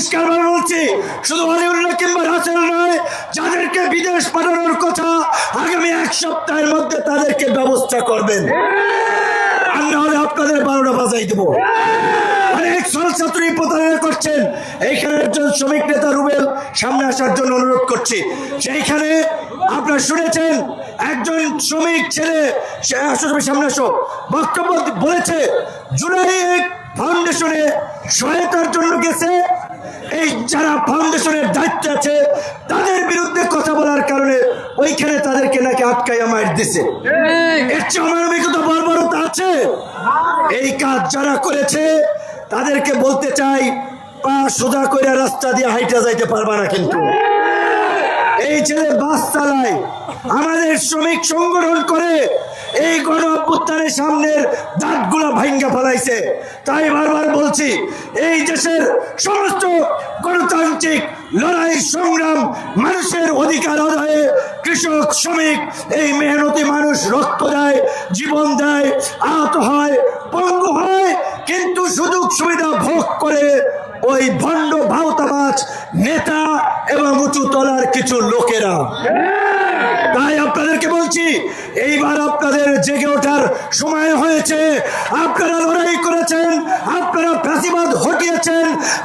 পরিষ্কার ভাবে বলছি, শুধু কিংবা রাসেল নয় যাদেরকে বিদেশ পাঠানোর কথা আগামী এক সপ্তাহের মধ্যে তাদেরকে ব্যবস্থা করবেন। আর না হলে আপনাদের বারোটা বাজাই দেবো। করছেন। এইখানে শ্রমিক নেতা রুবেল সামনে আসার জন্য অনুরোধ করছি। সেইখানে শুনেছেন, একজন শ্রমিক ছেলে সামনে আসো, বক্তব্য বলেছে ফাউন্ডেশনে সহায়তার জন্য গেছে এই যারা ফাউন্ডেশনের দায়িত্বে আছে, তাদের বিরুদ্ধে কথা বলার কারণে ওইখানে তাদেরকে নাকি আটকাইয়া মার দিছে। এর চেয়ে অমানবিকতা বর্বরতা আছে। এই কাজ যারা করেছে, তাদেরকে বলতে চাই, পা সোজা করে রাস্তা দিয়ে হাইটা যাইতে পারবা না কিন্তু। এই ছেলে বাস চালায়, আমাদের শ্রমিক সংগঠন করে এই গণ সামনের দাঁতগুলো ভাঙ্গা ফেলাইছে। তাই বারবার বলছি, এই দেশের সমস্ত গণতান্ত্রিক লড়াই, সংগ্রাম মানুষের অধিকার আদায়ে কৃষক, শ্রমিক, এই মেহনতি মানুষ রক্ত দেয়, জীবন দেয়, আহত হয়, পঙ্গু হয়, কিন্তু সুযোগ সুবিধা ভোগ করে ওই ভণ্ড ভাওতাবাজ নেতা এবং উঁচু তলার কিছু লোকেরা। তাই আপনাদেরকে বলছি, এইবার আপনাদের জেগে ওঠার সময় হয়েছে। আপনারা লড়াই করেছেন, আপনারা ফাঁসিবাদ হটিয়েছেন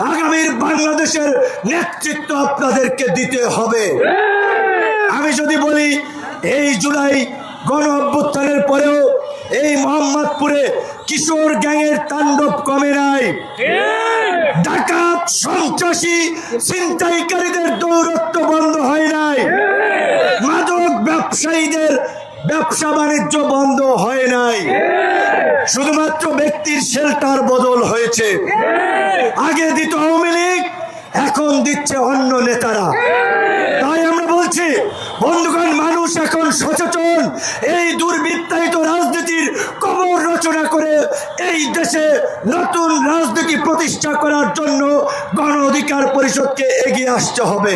আগামীর বাংলাদেশের নেতৃত্ব আপনাদেরকে দিতে হবে। আমি যদি বলি, এই জুলাই গণ অভ্যুত্থানের পরেও এই মোহাম্মদপুরে কিশোর গ্যাংয়ের তাণ্ডব কমে নাই। ডাকাত, সন্ত্রাসী, ছিনতাইকারীদের দৌরত্ব বন্ধ হয়। ব্যবসা বাণিজ্য বন্ধ হয় নাই। শুধুমাত্র ব্যক্তির শেল্টার বদল হয়েছে। আগে দিত আওয়ামী লীগ, এখন দিচ্ছে অন্য নেতারা। তাই আমরা বলছি, বন্ধুগণ, মানুষ এখন সচেতন। এই দুর্বৃত্তায়িত রাজনীতির কবর রচনা করে এই দেশে নতুন রাজনীতি প্রতিষ্ঠা করার জন্য গণ অধিকার পরিষদকে এগিয়ে আসতে হবে।